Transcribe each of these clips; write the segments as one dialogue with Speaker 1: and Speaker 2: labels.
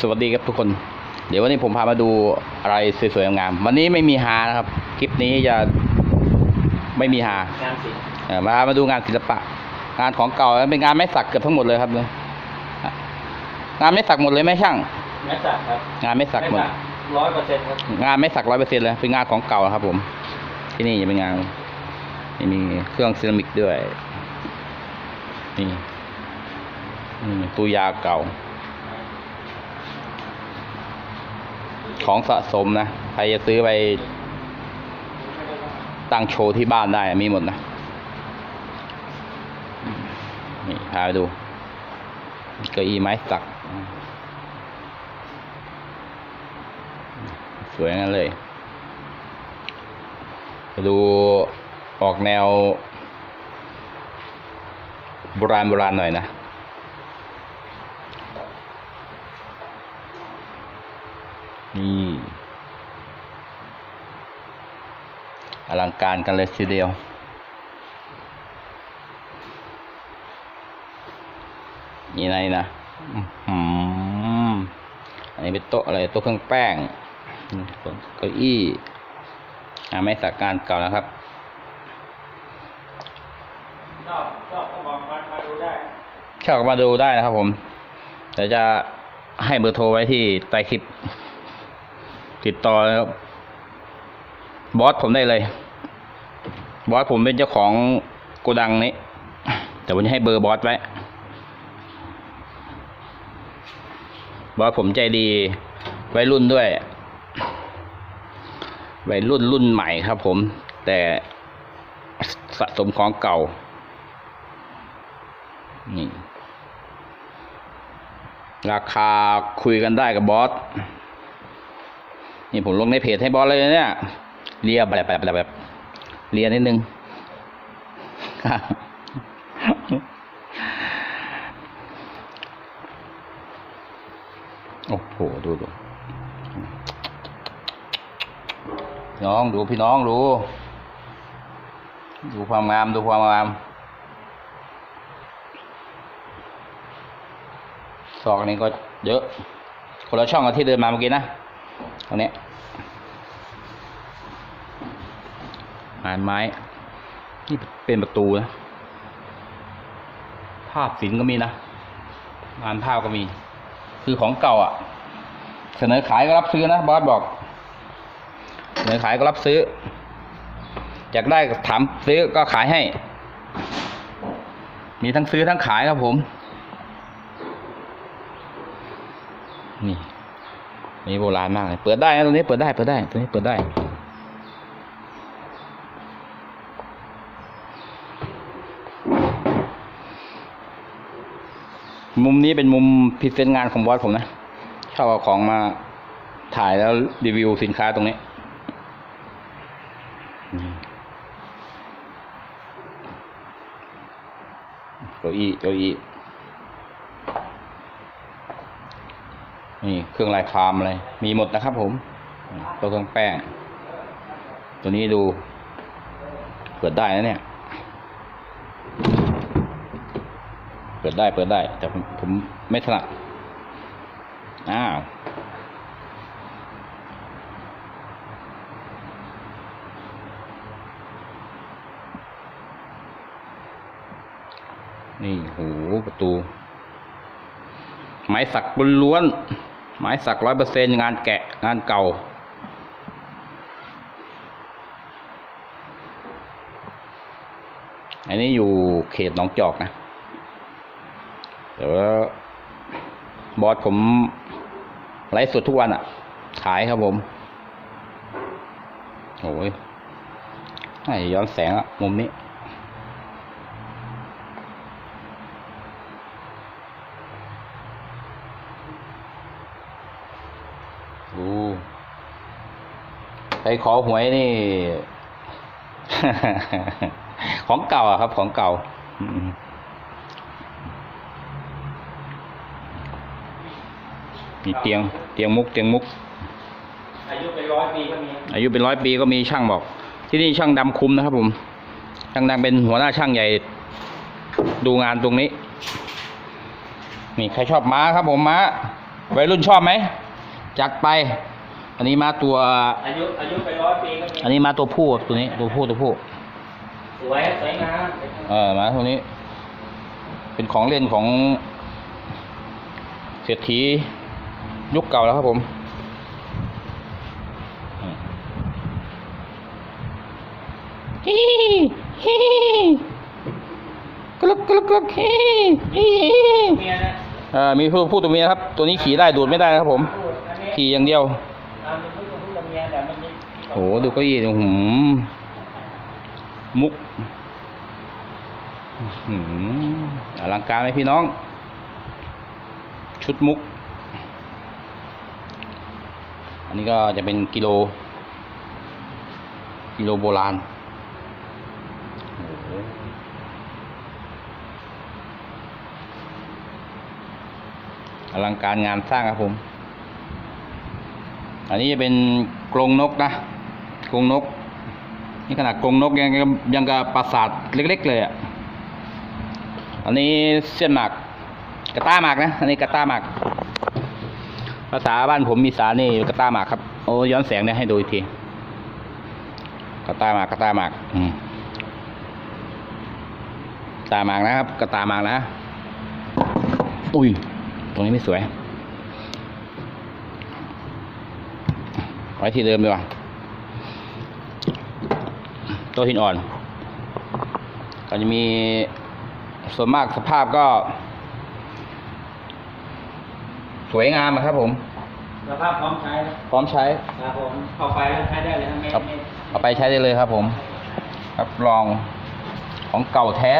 Speaker 1: สวัสดีครับทุกคน เดี๋ยววันนี้ผมพามาดูอะไรสวยๆงามๆวันนี้ไม่มีหานะครับ คลิปนี้จะไม่มีหา
Speaker 2: งานศิลป์
Speaker 1: เอ่อมามาดูงานศิลปะ งานของเก่าเป็นงานไม้สักเกือบทั้งหมดเลยครับเนี่ยงานไม้สักหมดเลยไหมช่าง
Speaker 2: แม่สักครับ
Speaker 1: งานไม้สักหมด
Speaker 2: ร้อยเปอร์เซ็นต์ครับ
Speaker 1: งานไม้สักร้อยเปอร์เซ็นต์เลยเป็นงานของเก่าครับ ผม ที่นี่จะเป็นงานนี่มีเครื่องเซรามิกด้วยนี่นี่ตัวยาเก่า ของสะสมนะ ใครจะซื้อไป ตั้งโชว์ที่บ้านได้มีหมดนะ นี่พาไปดู เก้าอี้ไม้สัก สวยงั้นเลยดูออกแนวโบราณโบราณหน่อยนะ นี่อลังการกันเลยทีเดียว นี่ไงนะอื้อหืออันนี้เป็นโต๊ะอะไรโต๊ะเครื่องแป้งอืมเก้าอี้อ่าไม่สักการเก่านะครับ
Speaker 2: ชอบชอบก็บอกมามาดูได้
Speaker 1: ชอบก็มาดูได้นะครับผมเดี๋ยวจะให้เบอร์โทรไว้ที่ใต้คลิป ติดต่อบอสผมได้เลย บอสผมเป็นเจ้าของโกดังนี้ แต่ผมจะให้เบอร์บอสไว้ บอสผมใจดีวัยรุ่นด้วยวัยรุ่นรุ่นใหม่ครับผม แต่สะสมของเก่า นี่ ราคาคุยกันได้กับบอส นี่ผมลงในเพจให้บอสเลยเนี่ยเลียแบบแบบแบบแบบเลียนิดนึงโอ้โหดูดูน้องดูพี่น้องดู ดูความงามดูความงามซอกนี้ก็เยอะ คนละช่องกับที่เดินมาเมื่อกี้นะตรงนี้ งานไม้ นี่เป็นประตูนะภาพศิลป์ก็มีนะงานภาพก็มี คือของเก่าอะ เสนอขายก็รับซื้อนะบอสบอก เสนอขายก็รับซื้ออยากได้ถามซื้อก็ขายให้ มีทั้งซื้อทั้งขายครับผม นี่นี่โบราณมากเลย เปิดได้นะตรงนี้เปิดได้ เปิดได้ตรงนี้เปิดได้ มุมนี้เป็นมุมพรีเซนต์งานของบอสผมนะชอบเอาของมาถ่ายแล้วรีวิวสินค้าตรงนี้ เก้าอี้เก้าอี้นี่เครื่องลายครามอะไร มีหมดนะครับผม ตัวเครื่องแป้ง ตัวนี้ดู เปิดได้นะเนี่ย ปิดได้เปิดได้ แต่ผมผมไม่ถนัดอ้าวนี่โหประตู ไม้สักล้วน ไม้สักร้อยเปอร์เซ็นงานแกะงานเก่า อันนี้อยู่เขตหนองจอกนะ เดี๋ยวบอสผมไลฟ์สดทุกวันอะ่ะ ขายครับผมโอ้ยให้ย้อนแสงอะมุมนี้ ดู ไปขอหวยนี่ ของเก่าอะครับ ของเก่า มมีเตียงเตียงมุกเตียงมุก
Speaker 2: อายุเป็นร้อยปีก็มี
Speaker 1: อายุเป็นร้อยปีก็มีช่างบอก ที่นี่ช่างดำคุมนะครับ ผมช่างดำเป็นหัวหน้าช่างใหญ่ ดูงานตรงนี้ นี่ใครชอบม้าครับ ผมม้าวัยรุ่นชอบไหมจัดไป อันนี้มาตัว
Speaker 2: อายุอายุไปร้อยปีก็มี
Speaker 1: อันนี้มาตัวผู้ตัวนี้ตัวผู้ตัวผู้
Speaker 2: สวยสวยงาม
Speaker 1: เออมาตัวนี้ เป็นของเล่นของเศรษฐี ยุคเก่าแล้วครับผม ฮิฮิกลุกกลุกกลุกฮิฮิ
Speaker 2: เมียนะ
Speaker 1: เอ่ามีผู้ผู้ตัวเมียครับ ตัวนี้ขี่ได้ดูดไม่ได้นะครับผม ขี่อย่างเดียวโอ้โหดูเก้าอี้ดูหืมมุกหืมอลังการไหมพี่น้อง ชุดมุก อั นนี้ก็จะเป็นกิโล กิโลโบราณอลังการงานสร้างครับผม อันนี้จะเป็นกรงนกนะ กรงนก นี่ขนาดกรงนกยังยังกับปราสาทเล็ก ๆ เลยอะ อันนี้เส้นหมาก กระต้าหมากนะ อันนี้กระต้าหมาก ภาษาบ้านผมมีสานี่กระตาหมากครับ โอ้ย้อนแสงเนี่ยให้ดูอีกทีกระตาหมากกระตาหมากอืมตาหมากนะครับ กระตาหมากนะ อุ้ย ตรงนี้ไม่สวย ไว้ที่เดิมดีกว่าโตัวหินอ่อน ก็จะมีส่วนมากสภาพก็ สวยงามอะครับผม
Speaker 2: สภาพพร้อมใช้นะ
Speaker 1: พร้อมใช้
Speaker 2: ครับผมเข้าไปแล้วใช้ได้เลยนะไม่
Speaker 1: ครับ
Speaker 2: ไม่
Speaker 1: เอาไปใช้ได้เลยครับผมรับรองของเก่าแท้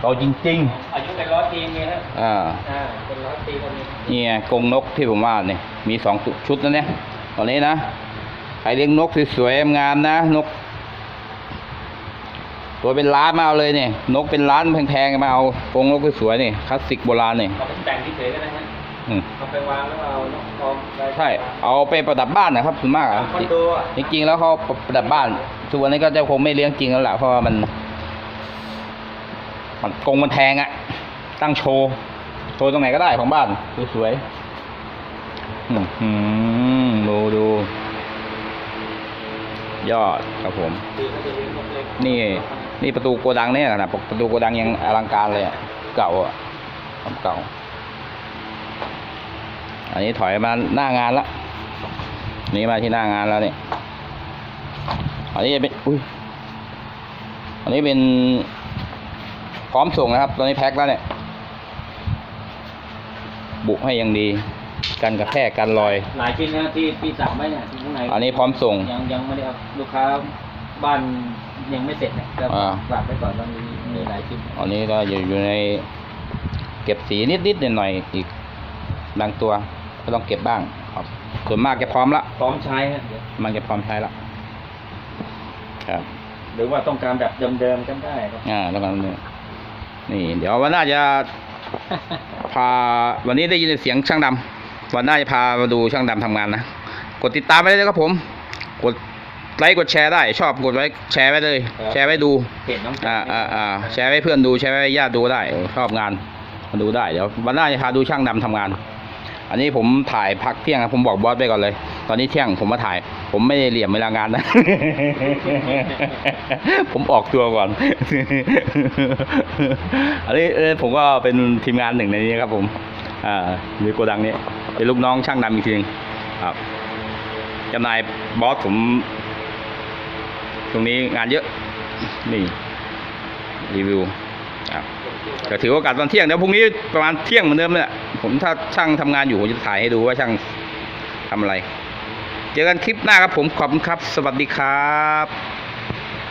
Speaker 1: เก่าจริง
Speaker 2: อายุเป็นร้อยปีมีแล้ว
Speaker 1: ๆ อ่า
Speaker 2: อ่าเป็นร้อยปีก็มี
Speaker 1: นี่ไงกรงนกที่ผมว่าเนี่ยมีสองชุดนะเนี่ยตอนนี้นะใครเลี้ยงนกสวยๆงามๆนะ นก ตัวเป็นล้านมาเอาเลยเนี่ยนกเป็นล้านแพงๆมาเอากรงนกสวยๆนี่คลาสสิกโบราณนี่
Speaker 2: เอาไปแต่งเฉยๆก็ได้ฮะ
Speaker 1: อืม
Speaker 2: เอาไปวางแล้วเอานกทองไป
Speaker 1: ใช่ เอาไปประดับบ้านนะครับส่วนมากอะ
Speaker 2: คอนโดอะ
Speaker 1: จริงๆแล้วเขาประดับบ้านทุกวันนี้ก็จะคงไม่เลี้ยงจริงแล้วล่ะเพราะว่ามัน มันกรงมันแทงอะตั้งโชว์โชว์ตรงไหนก็ได้ของบ้านสวยๆอื้อหือดูดูยอดครับผม
Speaker 2: คือเขาจะเลี้ยงนกเล็ก
Speaker 1: นี่ นี่ประตูโกดังเนี่ยนะประตูโกดังยังอลังการเลยอะเก่าอะความเก่า อันนี้ถอยมาหน้างานละนี่มาที่หน้างานแล้วเนี่ยอันนี้จะเป็นอุ้ยอันนี้เป็นพร้อมส่งนะครับ ตอนนี้แพ็คแล้วเนี่ย บุให้อยังดี กันกระแทกกันรอย
Speaker 2: หลายชิ้นนะที่ที่สั่งไว้เนี่ยที่ข้างใน
Speaker 1: อันนี้พร้อมส่ง
Speaker 2: ยังยังไม่ได้เอาลูกค้าบ้านยังไม่เสร็จเนี่ยก็
Speaker 1: อ่า
Speaker 2: ฝากไว้ก่อนว่ามีมีหลายชิ้น
Speaker 1: อันนี้ก็อยู่อยู่ในเก็บสีนิดๆหน่อยๆอีกบางตัว ก็ต้องเก็บบ้างครับ ส่วนมากจะพร้อมละ
Speaker 2: พร้อมใช้ฮะเดี๋ยว
Speaker 1: มันจะพร้อมใช้ละครับ
Speaker 2: หรือว่าต้องการแบบเดิมๆกันได้ครับ
Speaker 1: อ่าแล้วกันนี่นี่ เดี๋ยววันหน้าจะพาวันนี้ได้ยินเสียงช่างดำวันหน้าจะพามาดูช่างดำทำงานนะกดติดตามไปเลยนะครับผม กดไลค์กดแชร์ได้ ชอบกดไว้แชร์ไว้เลย แชร์ไว้ดู
Speaker 2: เพจน้องจัน
Speaker 1: อ่าอ่าอ่าแชร์ให้เพื่อนดูแชร์ให้ญาติดูได้ ชอบงานมาดูได้เดี๋ยววันหน้าจะพาดูช่างดำทำงาน อันนี้ผมถ่ายพักเที่ยงครับผมบอกบอสไปก่อนเลย ตอนนี้เที่ยงผมมาถ่าย ผมไม่ได้เหลี่ยมเวลางานนะ ผมออกตัวก่อน อันนี้ผมก็เป็นทีมงานหนึ่งในนี้ครับ ผม อ่ามีโกดังนี้ เป็นลูกน้องช่างดำอีกทีนึงครับจำนายบอสผมตรงนี้งานเยอะ นี่ รีวิว จะถือโอกาสตอนเที่ยงเดี๋ยวพรุ่งนี้ประมาณเที่ยงเหมือนเดิมเนี่ยผมถ้าช่างทำงานอยู่ผมจะถ่ายให้ดูว่าช่างทำอะไร เจอกันคลิปหน้าครับผมขอบคุณครับ สวัสดีครับ